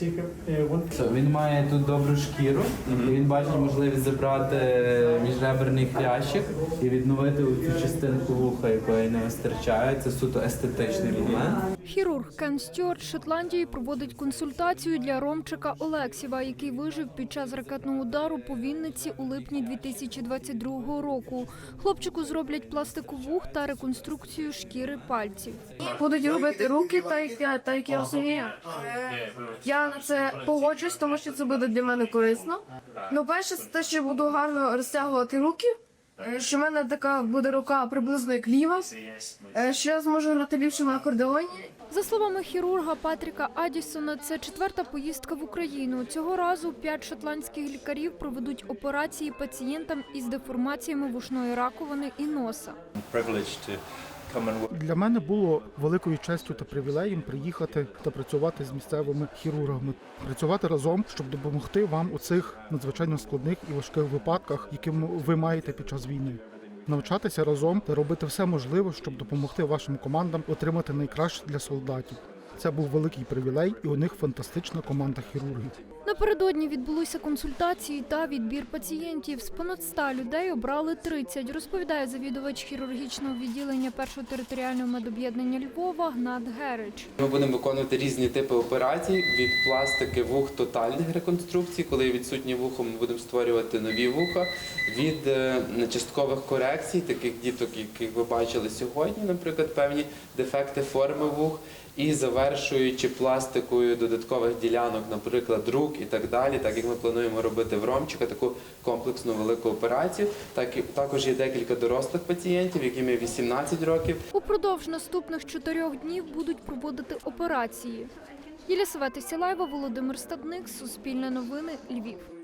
тільки е, Він має тут добру шкіру, і він бачить можливість забрати міжреберний хрящик і відновити цю частинку вуха, якої не вистачає. Це суто естетичний момент. Хірург Кен Стюарт Шотландії проводить консультацію для Ромчика Олексєва, який вижив під час ракетного удару по Вінниці у липні 2022 року. Хлопчику зроблять пластику вух та реконструкцію шкіри пальців. будуть робити руки, так як я, так як я розумію. Я на це погоджуюсь, тому що це буде для мене корисно. Ну, перше, це те, що буду гарно розтягувати руки. Е, Що в мене така буде рука приблизно як ліва, е, що я зможу грати ліпше на акордеоні. За словами хірурга Патріка Адісона, це четверта поїздка в Україну. Цього разу п'ять шотландських лікарів проведуть операції пацієнтам із деформаціями вушної раковини і носа. Для мене було великою честю та привілеєм приїхати та працювати з місцевими хірургами, працювати разом, щоб допомогти вам у цих надзвичайно складних і важких випадках, які ви маєте під час війни. Навчатися разом та робити все можливе, щоб допомогти вашим командам отримати найкраще для солдатів. Це був великий привілей, і у них фантастична команда хірургів. Напередодні відбулися консультації та відбір пацієнтів. З понад 100 людей обрали 30, розповідає завідувач хірургічного відділення першого територіального медоб'єднання Львова Гнат Герич. Ми будемо виконувати різні типи операцій від пластики вух тотальних реконструкцій, коли відсутні вухо, ми будемо створювати нові вуха, від е, часткових корекцій, таких діток, яких ви бачили сьогодні, наприклад, певні дефекти форми вух, і завершуючи пластикою додаткових ділянок, наприклад, рук і так далі, так як ми плануємо робити в Ромчика, таку комплексну велику операцію. Так і також є декілька дорослих пацієнтів, яким є 18 років. Упродовж наступних чотирьох днів будуть проводити операції. Єлісавета Сілаєва, Володимир Стадник, Суспільне новини, Львів.